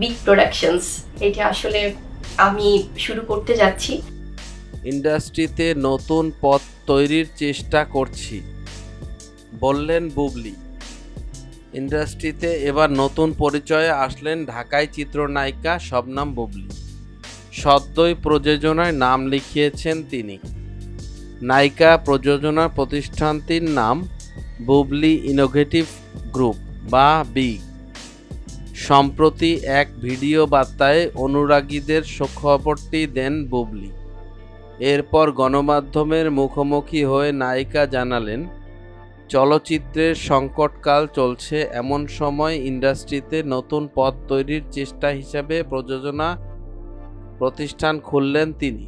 Big productions এটা আসলে আমি শুরু করতে যাচ্ছি। ইন্ডাস্ট্রিতে নতুন পথ তৈরির চেষ্টা করছি, বললেন বুবলি। ইন্ডাস্ট্রিতে এবার নতুন পরিচয়ে আসলেন ঢাকায় চিত্রনায়িকা শবনাম বুবলি। সদ্যই প্রযোজনায় নাম লিখিয়েছেন তিনি। নায়িকা প্রযোজনা প্রতিষ্ঠানটির নাম বুবলি ইনোভেটিভ গ্রুপ বা বিগ। সম্প্রতি এক ভিডিও বার্তায় অনুরাগীদের সুখবরটি দেন বুবলি। এরপর গণমাধ্যমের মুখোমুখি হয়ে নায়িকা জানালেন, চলচ্চিত্রের সংকটকাল চলছে, এমন সময় ইন্ডাস্ট্রিতে নতুন পথ তৈরির চেষ্টা হিসাবে প্রযোজনা প্রতিষ্ঠান খুললেন তিনি।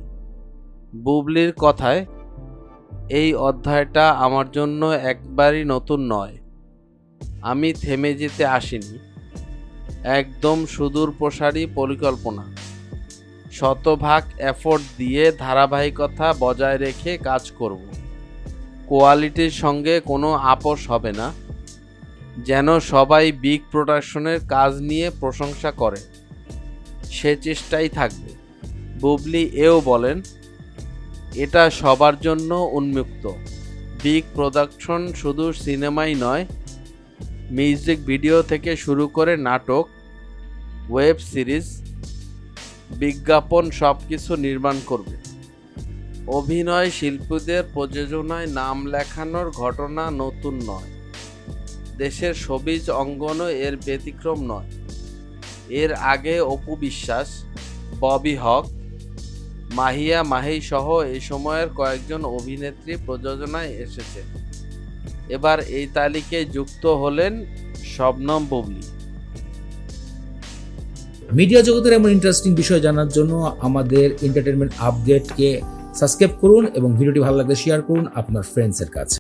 বুবলির কথায়, এই অধ্যায়টা আমার জন্য একবারই নতুন নয়। আমি থেমে যেতে আসিনি। একদম সুদূর প্রসারী পরিকল্পনা। শতভাগ এফোর্ট দিয়ে ধারাবাহিকতা বজায় রেখে কাজ করব। কোয়ালিটির সঙ্গে কোনো আপোষ হবে না। যেন সবাই বিগ প্রোডাকশনের কাজ নিয়ে প্রশংসা করে। সে চেষ্টাই থাকবে। বুবলি এও বলেন, এটা সবার জন্য উন্মুক্ত। বিগ প্রোডাকশন শুধু সিনেমাই নয় মিউজিক ভিডিও থেকে শুরু করে নাটক, ওয়েব সিরিজ, বিজ্ঞাপন সব কিছু নির্মাণ করবে। অভিনয় শিল্পীদের প্রযোজনায় নাম লেখানোর ঘটনা নতুন নয়। দেশের সবিজ অঙ্গনও এর ব্যতিক্রম নয়। এর আগে অপু বিশ্বাস, ববি হক, মাহিয়া মাহি সহ এই সময়ের কয়েকজন অভিনেত্রী প্রযোজনায় এসেছে এবার এই তালিকায় যুক্ত হলেন শবনম বুবলি। মিডিয়া জগতের এমন ইন্টারেস্টিং বিষয় জানার জন্য আমাদের এন্টারটেনমেন্ট আপডেটকে সাবস্ক্রাইব করুন এবং ভিডিওটি ভালো লাগলে শেয়ার করুন আপনার ফ্রেন্ডসের কাছে।